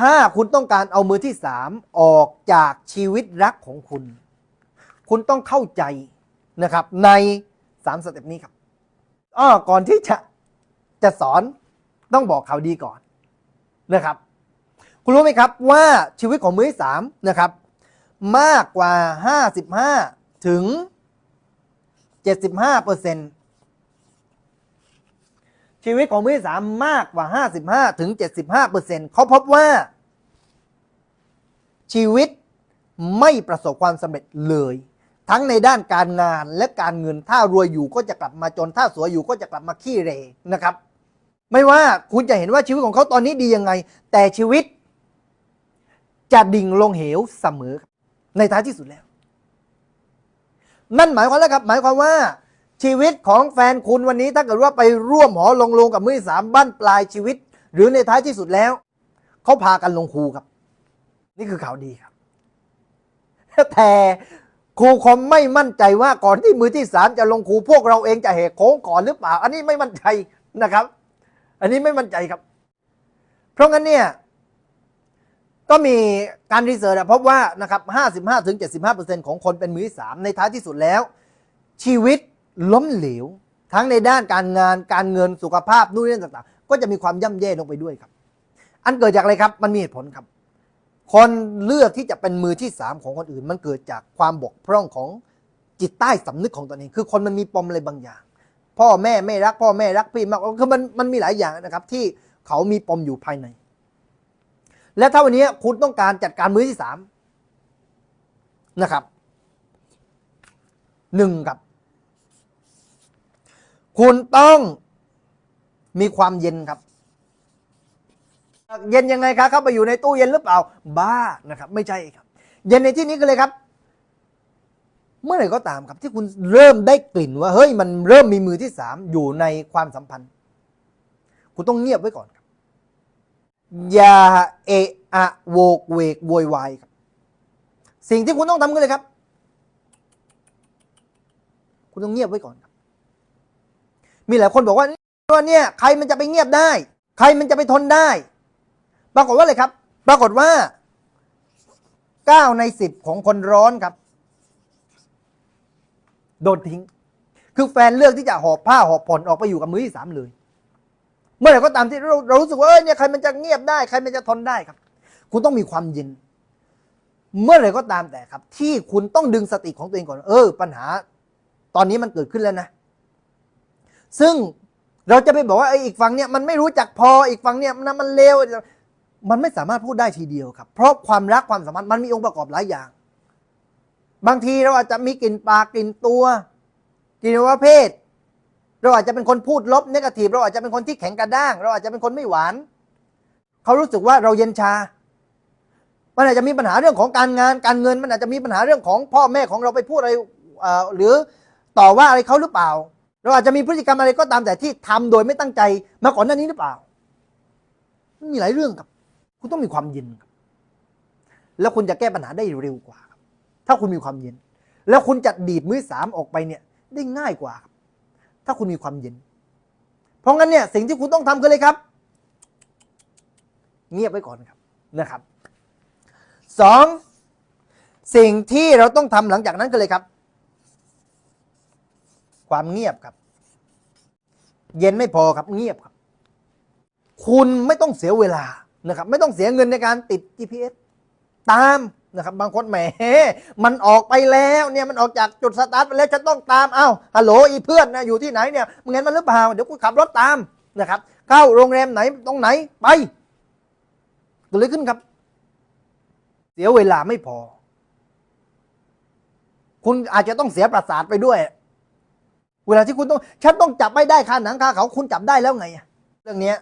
ถ้าคุณต้องการเอามือที่สามออกจากชีวิตรักของคุณ คุณต้องเข้าใจนะครับ ในสามสเต็ปนี้ครับอ้อก่อนที่จะจะสอนต้องบอกข่าวดีก่อนนะครับ คุณรู้ไหมครับว่าชีวิตของมือที่สามนะครับ มากกว่า 55 ถึง 75เปอร์เซ็นต์ ชีวิตของมือที่สามมากกว่า 55ถึง75เปอร์เซ็นต์เขาพบว่า ชีวิตไม่ประสบความสำเร็จเลย ทั้งในด้านการงานและการเงินถ้ารวยอยู่ก็จะกลับมาจนถ้าสวยอยู่ก็จะกลับมาขี้เหรนะครับ ไม่ว่าคุณจะเห็นว่าชีวิตของเขาตอนนี้ดียังไง แต่ชีวิต จะดิ่งลงเหวเสมอ ในท้ายที่สุดแล้ว นั่นหมายความแล้วครับ หมายความว่า ชีวิตของแฟนคุณวันนี้ถ้าเกิดว่าไปร่วมหอลงโลงกับมือที่สามบ้านปลายชีวิต หรือในท้ายที่สุดแล้วเขาพากันลงคูครับ นี่คือข่าวดีครับ แต่ครูคอมไม่มั่นใจว่าก่อนที่มือที่สามจะลงครูพวกเราเองจะเหกโค้งก่อนหรือเปล่า อันนี้ไม่มั่นใจนะครับ อันนี้ไม่มั่นใจครับ เพราะงั้นเนี่ยก็มีการรีเสิร์ชพบว่านะครับ 55ถึง75ของคนเป็นมือที่สามในท้ายที่สุดแล้ว ชีวิต ล้มเหลว ทั้งในด้านการงานการเงินสุขภาพนู่นนี่ต่างๆ ก็จะมีความย่ำแย่ลงไปด้วยครับ อันเกิดจากอะไรครับ มันมีเหตุผลครับ คนเลือกที่จะเป็นมือที่สามของคนอื่น มันเกิดจากความบกพร่องของจิตใต้สำนึกของตนเอง คือคนมันมีปมอะไรบางอย่าง พ่อแม่ไม่รัก พ่อแม่รักพี่มากคือมันมันมีหลายอย่างนะครับ ที่เขามีปมอยู่ภายใน และถ้าวันนี้คุณต้องการจัดการมือที่สามนะครับหนึ่งครับ คุณต้องมีความเย็นครับ เย็นยังไงครับเข้าไปอยู่ในตู้เย็นหรือเปล่า บ้านะครับ ไม่ใช่ครับ เย็นในที่นี้ก็เลยครับ เมื่อไหร่ก็ตามครับ ที่คุณเริ่มได้กลิ่นว่า เฮ้ยมันเริ่มมีมือที่สามอยู่ในความสัมพันธ์ คุณต้องเงียบไว้ก่อนครับ อย่าเอะอะโวกเวกโวยวายครับ สิ่งที่คุณต้องทำก็เลยครับ คุณต้องเงียบไว้ก่อนครับ มีหลายคนบอกว่าว่าเนี่ยใครมันจะไปเงียบได้ ใครมันจะไปทนได้ ปรากฏว่าอะไรครับ ปรากฏว่าเก้าในสิบของคนร้อนครับ โดนทิ้ง คือแฟนเลือกที่จะหอบผ้าหอบผ่อนออกไปอยู่กับมือที่สามเลย เมื่อไหร่ก็ตามที่เราเรารู้สึกว่าเออเนี่ยใครมันจะเงียบได้ ใครมันจะทนได้ครับ คุณต้องมีความเย็น เมื่อไหร่ก็ตามแต่ครับ ที่คุณต้องดึงสติของตัวเองก่อน เออ ปัญหา ตอนนี้มันเกิดขึ้นแล้วนะ ซึ่งเราจะไปบอกว่าไอ้อีกฝั่งเนี่ยมันไม่รู้จักพออีกฝั่งเนี่ยมันมันเลวมันไม่สามารถพูดได้ทีเดียวครับ เพราะความรักความสัมพันธ์มันมีองค์ประกอบหลายอย่าง บางทีเราอาจจะมีกลิ่นปากกลิ่นตัวกลิ่นว่าเพศ เราอาจจะเป็นคนพูดลบเนกาทีฟเราอาจจะเป็นคนที่แข็งกระด้าง เราอาจจะเป็นคนไม่หวานเขารู้สึกว่าเราเย็นชา มันอาจจะมีปัญหาเรื่องของการงานการเงิน มันอาจจะมีปัญหาเรื่องของพ่อแม่ของเราไปพูดอะไรหรือต่อว่าอะไรเขาหรือเปล่า เราอาจจะมีพฤติกรรมอะไรก็ตามแต่ที่ทำโดยไม่ตั้งใจมาก่อนหน้านี้หรือเปล่ามันมีหลายเรื่องครับ คุณต้องมีความเย็นครับ แล้วคุณจะแก้ปัญหาได้เร็วกว่าครับถ้าคุณมีความเย็น แล้วคุณจะดีดมือสามออกไปเนี่ย ได้ง่ายกว่าครับถ้าคุณมีความเย็น เพราะงั้นเนี่ยสิ่งที่คุณต้องทำคือเลยครับ เงียบไว้ก่อนครับนะครับสองสิ่งที่เราต้องทำหลังจากนั้นก็เลยครับ ความเงียบครับ เย็นไม่พอครับเงียบครับ คุณไม่ต้องเสียเวลานะครับ ไม่ต้องเสียเงินในการติด GPS ตามนะครับ บางคนแหมมันออกไปแล้วเนี่ยมันออกจากจุดสตาร์ทไปแล้วจะต้องตามเอ้าฮัลโหลอีเพื่อนนะอยู่ที่ไหนเนี่ยมึงเห็นมันหรือเปล่าเดี๋ยวกูขับรถตามนะครับเข้าโรงแรมไหนตรงไหนไปเกิดอะไรขึ้นครับ เสียเวลาไม่พอ คุณอาจจะต้องเสียประสาทไปด้วย เวลาที่คุณต้องฉันต้องจับไม่ได้คาหนังคาเขาคุณจับได้แล้วไงเรื่องนี้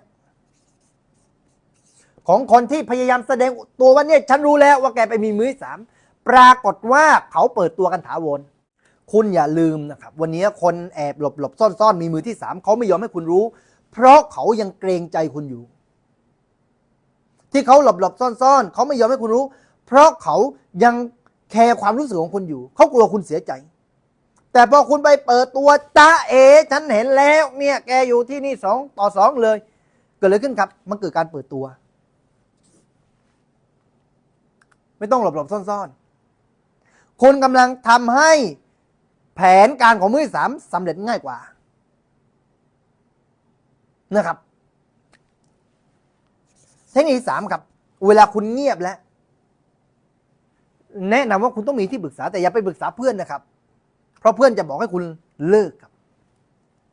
ของคนที่พยายามแสดงตัวว่าเนี่ยฉันรู้แล้วว่าแกไปมีมือสามปรากฏว่าเขาเปิดตัวกันถาวรคุณอย่าลืมนะครับ วันนี้คนแอบหลบหลบซ่อนซ่อนมีมือที่สามเขาไม่ยอมให้คุณรู้ เพราะเขายังเกรงใจคุณอยู่ ที่เขาหลบหลบซ่อนซ่อนเขาไม่ยอมให้คุณรู้ เพราะเขายังแคร์ความรู้สึกของคุณอยู่ เขากลัวคุณเสียใจ แต่พอคุณไปเปิดตัวจ้าเอ ฉันเห็นแล้วเนี่ยแกอยู่ที่นี่สองต่อสองเลย เกิดอะไรขึ้นครับ มันเกิดการเปิดตัว ไม่ต้องหลบหลบซ่อนๆคุณกำลังทำให้แผนการของมือสามสำเร็จง่ายกว่านะครับ เทคนิคสามครับ เวลาคุณเงียบแล้ว แนะนำว่าคุณต้องมีที่ปรึกษาแต่อย่าไปปรึกษาเพื่อนนะครับ เพราะเพื่อนจะบอกให้คุณเลิกครับ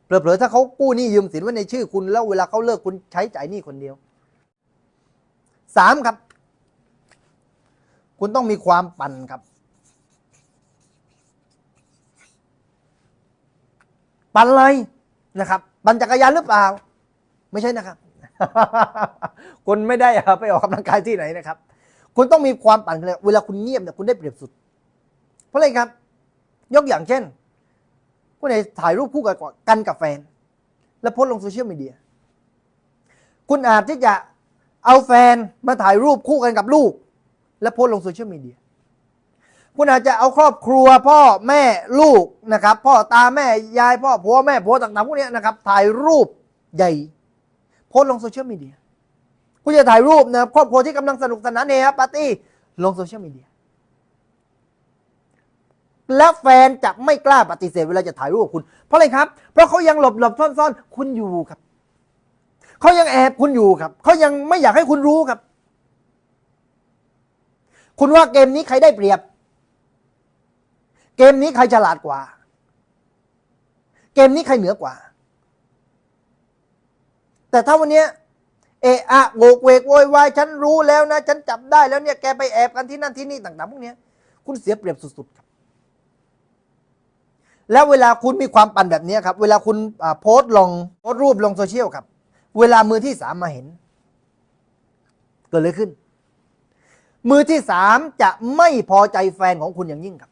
เผลอๆถ้าเขากู้หนี้ยืมสินไว้ในชื่อคุณแล้วเวลาเขาเลิกคุณใช้จ่ายหนี้คนเดียวสามครับ คุณต้องมีความปั่นครับ ปั่นอะไรนะครับ ปั่นจักรยานหรือเปล่า ไม่ใช่นะครับ คุณไม่ได้ไปออกกำลังกายที่ไหนนะครับ คุณต้องมีความปั่นเลยเวลาคุณเงียบเนี่ยคุณได้เปรียบสุด เพราะอะไรครับ ยกอย่างเช่นคุณไหนถ่ายรูปคู่กับกันกับแฟน แล้วโพสลงโซเชียลมีเดีย คุณอาจที่จะเอาแฟนมาถ่ายรูปคู่กันกับลูก แล้วโพสลงโซเชียลมีเดีย คุณอาจจะเอาครอบครัวพ่อแม่ลูกนะครับ พ่อตาแม่ยายพ่อผัวแม่ผัวต่างๆพวกนี้นะครับ ถ่ายรูปใหญ่ โพสลงโซเชียลมีเดีย คุณจะถ่ายรูปนะครับครอบครัวที่กำลังสนุกสนานเฮฮาปาร์ตี้ลงโซเชียลมีเดีย แล้วแฟนจะไม่กล้าปฏิเสธเวลาจะถ่ายรูปกับคุณ เพราะอะไรครับ เพราะเขายังหลบหลบซ่อนซ่อนๆคุณอยู่ครับ เขายังแอบคุณอยู่ครับ เขายังไม่อยากให้คุณรู้ครับ คุณว่าเกมนี้ใครได้เปรียบ เกมนี้ใครฉลาดกว่า เกมนี้ใครเหนือกว่า แต่ถ้าวันนี้เอะอะโวกเวกโวยวายฉันรู้แล้วนะ ฉันจับได้แล้วเนี่ยแกไปแอบกันที่นั่นที่นี่ต่างๆพวกนี้คุณเสียเปรียบสุดๆครับ แล้วเวลาคุณมีความปั่นแบบนี้ครับ เวลาคุณโพสต์ลงโพสต์รูปลงโซเชียลครับ เวลามือที่สามมาเห็น เกิดอะไรขึ้น มือที่สามจะไม่พอใจแฟนของคุณอย่างยิ่งครับ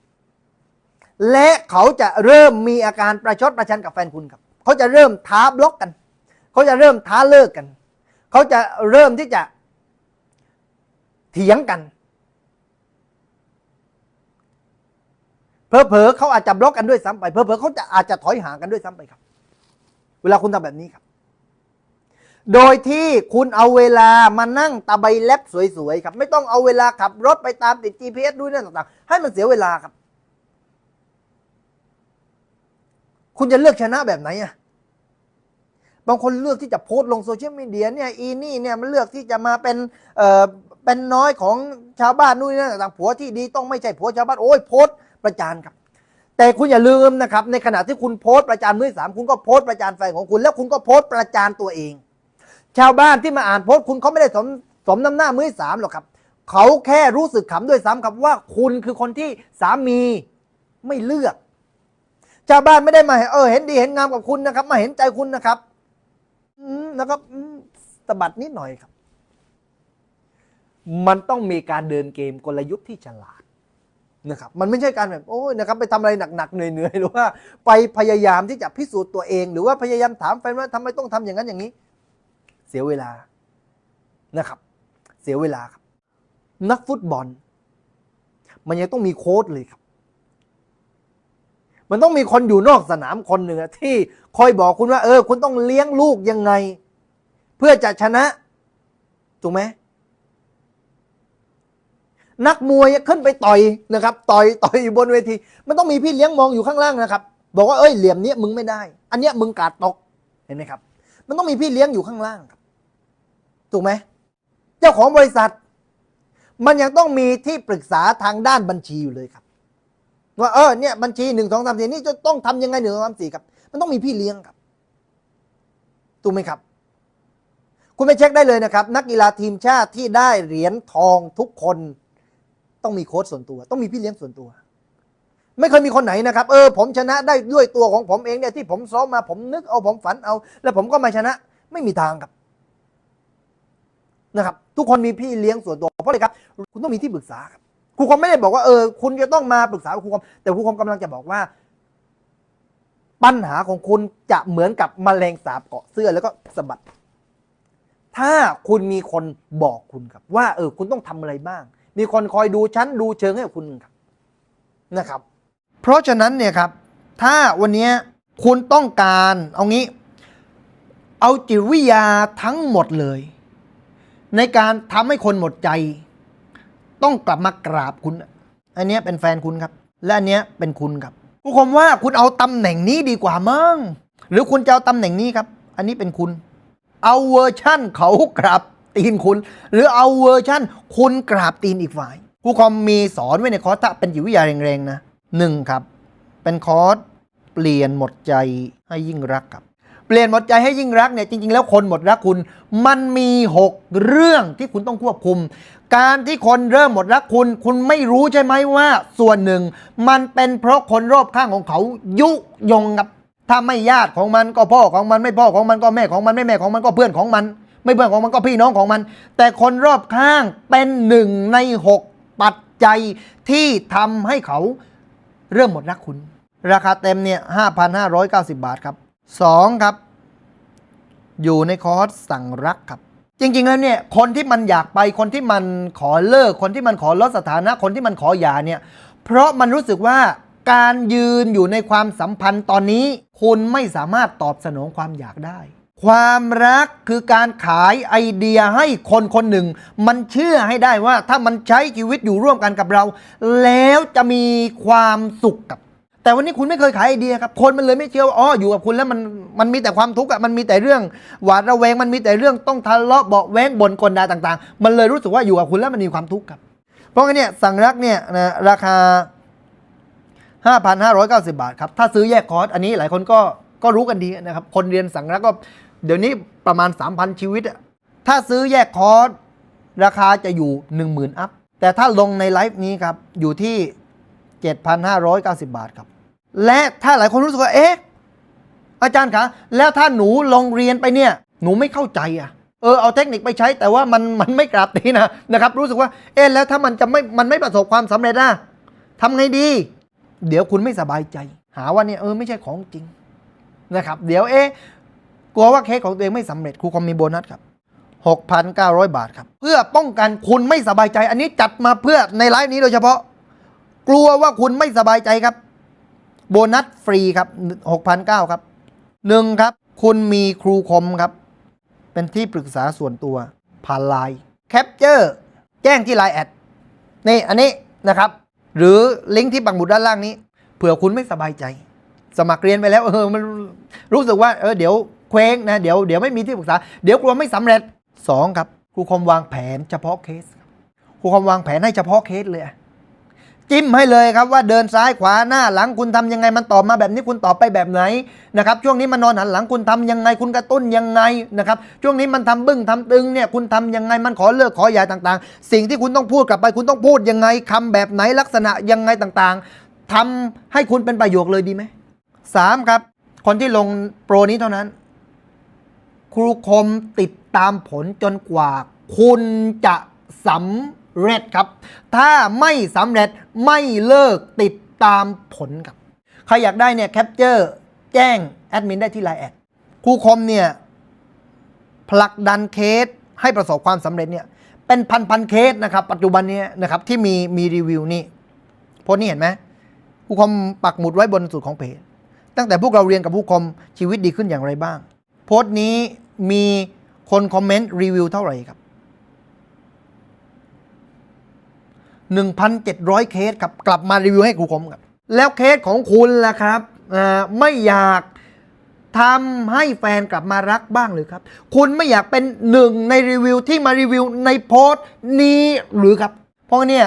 และเขาจะเริ่มมีอาการประชดประชันกับแฟนคุณครับ เขาจะเริ่มท้าบล็อกกัน เขาจะเริ่มท้าเลิกกัน เขาจะเริ่มที่จะเถียงกัน เพอเพอๆเขาอาจจะบล็อกกันด้วยซ้ำไปเพอเพอๆเขาจะอาจจะถอยห่างกันด้วยซ้ำไปครับ เวลาคุณทำแบบนี้ครับ โดยที่คุณเอาเวลามานั่งตะไบแลบสวยๆครับ ไม่ต้องเอาเวลาขับรถไปตามติด GPS ด้วยนั่นต่างๆ ให้มันเสียเวลาครับ คุณจะเลือกชนะแบบไหนอะบางคนเลือกที่จะโพสต์ลงโซเชียลมีเดียเนี่ยอีนี่เนี่ยมันเลือกที่จะมาเป็นเอ่อเป็นน้อยของชาวบ้านนู่นนี่ต่างๆผัวที่ดีต้องไม่ใช่ผัวชาวบ้านโอ้ยโพสต์ ประจานครับ แต่คุณอย่าลืมนะครับ ในขณะที่คุณโพสต์ประจานมือสามคุณก็โพสต์ประจานแฟนของคุณ แล้วคุณก็โพสต์ประจานตัวเอง ชาวบ้านที่มาอ่านโพสต์คุณเขาไม่ได้สมสมน้ำหน้ามือสามหรอกครับ เขาแค่รู้สึกขำด้วยซ้ำครับว่าคุณคือคนที่สามีไม่เลือก ชาวบ้านไม่ได้มาเออเห็นดีเห็นงามกับคุณนะครับ มาเห็นใจคุณนะครับ อืมนะครับสะบัดนิดหน่อยครับ มันต้องมีการเดินเกมกลยุทธ์ที่ฉลาด นะครับมันไม่ใช่การแบบโอ้ยนะครับไปทำอะไรหนักๆเหนื่อยๆหรือว่าไปพยายามที่จะพิสูจน์ตัวเอง หรือว่าพยายามถามแฟนว่าทำไมต้องทำอย่างนั้นอย่างนี้ เสียเวลานะครับ เสียเวลาครับ นักฟุตบอล มันยังต้องมีโค้ชเลยครับ มันต้องมีคนอยู่นอกสนามคนหนึ่งที่คอยบอกคุณว่า เออ คุณต้องเลี้ยงลูกยังไง เพื่อจะชนะถูกไหม นักมวยขึ้นไปต่อยนะครับ ต่อยต่อยอยู่บนเวที มันต้องมีพี่เลี้ยงมองอยู่ข้างล่างนะครับ บอกว่าเอ้ยเหลี่ยมนี้มึงไม่ได้ อันเนี้ยมึงกาดตกเห็นไหมครับ มันต้องมีพี่เลี้ยงอยู่ข้างล่างครับถูกไหมเจ้าของบริษัท มันยังต้องมีที่ปรึกษาทางด้านบัญชีอยู่เลยครับ ว่าเออเนี่ยบัญชีหนึ่งสองสามสี่นี่จะต้องทำยังไงหนึ่งสองสามสี่ครับ มันต้องมีพี่เลี้ยงครับถูกไหมครับ คุณไปเช็คได้เลยนะครับ นักกีฬาทีมชาติที่ได้เหรียญทองทุกคน ต้องมีโค้ชส่วนตัว ต้องมีพี่เลี้ยงส่วนตัว ไม่เคยมีคนไหนนะครับ เออ ผมชนะได้ด้วยตัวของผมเองเนี่ยที่ผมซ้อมมาผมนึกเอาผมฝันเอา แล้วผมก็มาชนะ ไม่มีทางครับ นะครับ ทุกคนมีพี่เลี้ยงส่วนตัวเพราะอะไรครับ คุณต้องมีที่ปรึกษาครับครูคมไม่ได้บอกว่าเออคุณจะต้องมาปรึกษาครูคมแต่ครูคมกำลังจะบอกว่า ปัญหาของคุณจะเหมือนกับมแมลงสาบเกาะเสื้อแล้วก็สะบัดถ้าคุณมีคนบอกคุณครับ ว่า เออ คุณต้องทำอะไรบ้าง มีคนคอยดูชั้นดูเชิงให้คุณครับนะครับ เพราะฉะนั้นเนี่ยครับ ถ้าวันนี้คุณต้องการเอางี้ เอาจิตวิทยาทั้งหมดเลย ในการทำให้คนหมดใจ ต้องกลับมากราบคุณ อันนี้เป็นแฟนคุณครับ และอันนี้เป็นคุณครับผู้ชมว่าคุณเอาตำแหน่งนี้ดีกว่ามั้งหรือคุณจะเอาตำแหน่งนี้ครับ อันนี้เป็นคุณ เอาเวอร์ชั่นเขากราบ ตีนคุณ หรือเอาเวอร์ชั่น คุณกราบตีนอีกฝ่ายครูคอมมีสอนไว้ในคอร์สเป็นจิตวิทยาแรงๆนะหนึ่งครับ เป็นคอร์สเปลี่ยนหมดใจให้ยิ่งรักครับเปลี่ยนหมดใจให้ยิ่งรักเนี่ยจริง ๆ แล้วคนหมดรักคุณ มันมี 6 เรื่องที่คุณต้องควบคุม การที่คนเริ่มหมดรักคุณ คุณไม่รู้ใช่ไหมว่า ส่วนหนึ่ง มันเป็นเพราะคนรอบข้างของเขายุยงครับถ้าไม่ญาติของมันก็พ่อของมันไม่พ่อของมันก็แม่ของมันไม่แม่ของมันก็เพื่อนของมัน ไม่เพื่อนของมันก็พี่น้องของมัน แต่คนรอบข้างเป็นหนึ่งในหกปัจจัยที่ทำให้เขาเริ่มหมดรักคุณ ราคาเต็มเนี่ย5,590 บาทครับสองครับ อยู่ในคอร์สสั่งรักครับ จริง ๆ แล้วเนี่ยคนที่มันอยากไปคนที่มันขอเลิก คนที่มันขอลดสถานะ คนที่มันขอหย่าเนี่ย เพราะมันรู้สึกว่าการยืนอยู่ในความสัมพันธ์ตอนนี้ คุณไม่สามารถตอบสนองความอยากได้ ความรักคือการขายไอเดียให้คนคนหนึ่ง มันเชื่อให้ได้ว่าถ้ามันใช้ชีวิตอยู่ร่วมกันกับเรา แล้วจะมีความสุขกับ แต่วันนี้คุณไม่เคยขายไอเดียครับคนมันเลยไม่เชื่อว่าอ๋ออยู่กับคุณแล้วมันมันมีแต่ความทุกข์อะมันมีแต่เรื่องหวาดระแวงมันมีแต่เรื่องต้องทะเลาะเบาแวงบ่นกลดาต่าง ๆ มันเลยรู้สึกว่าอยู่กับคุณแล้วมันมีความทุกข์ครับ เพราะงั้นเนี่ยสั่งรักเนี่ยนะราคา 5,590 บาทครับถ้าซื้อแยกคอร์สอันนี้หลายคนก็ก็รู้กันดีนะครับคนเรียนสั่งรักก็ เดี๋ยวนี้ประมาณ 3,000 ชีวิตอะถ้าซื้อแยกคอร์สราคาจะอยู่ 10,000 อัพ แต่ถ้าลงในไลฟ์นี้ครับ อยู่ที่ 7,590 บาทครับ และถ้าหลายคนรู้สึกว่า เอ๊ะ อาจารย์คะ แล้วถ้าหนูลงเรียนไปเนี่ย หนูไม่เข้าใจอะเออเอาเทคนิคไปใช้แต่ว่ามันมันไม่กราบตีนะนะครับ รู้สึกว่า เอ๊ะแล้วถ้ามันจะไม่มันไม่ประสบความสำเร็จนะทำไงดี เดี๋ยวคุณไม่สบายใจ หาว่าเนี่ยเออไม่ใช่ของจริงนะครับ เดี๋ยวเอ๊ะ กลัวว่าเคสของตัวเองไม่สำเร็จครูคอมมีโบนัสครับ 6,900 บาทครับ เพื่อป้องกันคุณไม่สบายใจ อันนี้จัดมาเพื่อในไลฟ์นี้โดยเฉพาะ กลัวว่าคุณไม่สบายใจครับ โบนัสฟรีครับ 6,900ครับหนึ่งครับ คุณมีครูคมครับ เป็นที่ปรึกษาส่วนตัวผ่านไลน์แคปเจอร์แจ้งที่ไลน์แอดนี่อันนี้นะครับ หรือลิงก์ที่ปักหมุดด้านล่างนี้ เผื่อคุณไม่สบายใจ สมัครเรียนไปแล้วเออมันรู้สึกว่าเออเดี๋ยว เคว้งนะเดี๋ยวเดี๋ยวไม่มีที่ปรึกษา เดี๋ยวกลัวไม่สำเร็จสองครับครูคมวางแผนเฉพาะเคสครูคมวางแผนให้เฉพาะเคสเลยจิ้มให้เลยครับว่าเดินซ้ายขวาหน้าหลังคุณทำยังไงมันตอบมาแบบนี้คุณตอบไปแบบไหนนะครับช่วงนี้มันนอนหันหลังคุณทำยังไงคุณกระตุ้นยังไงนะครับช่วงนี้มันทำบึ้งทำตึงเนี่ยคุณทำยังไงมันขอเลิกขอหย่าต่างๆ สิ่งที่คุณต้องพูดกลับไปคุณต้องพูดยังไงคำแบบไหนลักษณะยังไงต่างๆทำให้คุณเป็นประโยคเลยดีไหมสามครับ คนที่ลงโปรนี้เท่านั้น ครูคมติดตามผลจนกว่า คุณจะสำเร็จครับ ถ้าไม่สำเร็จไม่เลิกติดตามผลครับ ใครอยากได้เนี่ยแคปเจอร์แจ้งแอดมินได้ที่ไลน์แอดครูคมเนี่ยผลักดันเคสให้ประสบความสำเร็จเนี่ยเป็นพันพันๆเคสนะครับ ปัจจุบันเนี้นะครับที่มีมีรีวิวนี่โพสต์นี่เห็นไหมครูคมปักหมุดไว้บนสุดของเพจตั้งแต่พวกเราเรียนกับผู้คมชีวิตดีขึ้นอย่างไรบ้าง โพสต์นี้ มีคนคอมเมนต์รีวิวเท่าไหร่ครับ 1,700 เคสครับ กลับมารีวิวให้ครูคมครับ แล้วเคสของคุณล่ะครับ ไม่อยากทำให้แฟนกลับมารักบ้างหรือครับ คุณไม่อยากเป็นหนึ่งในรีวิวที่มารีวิวในโพสต์นี้หรือครับ เพราะเนี่ย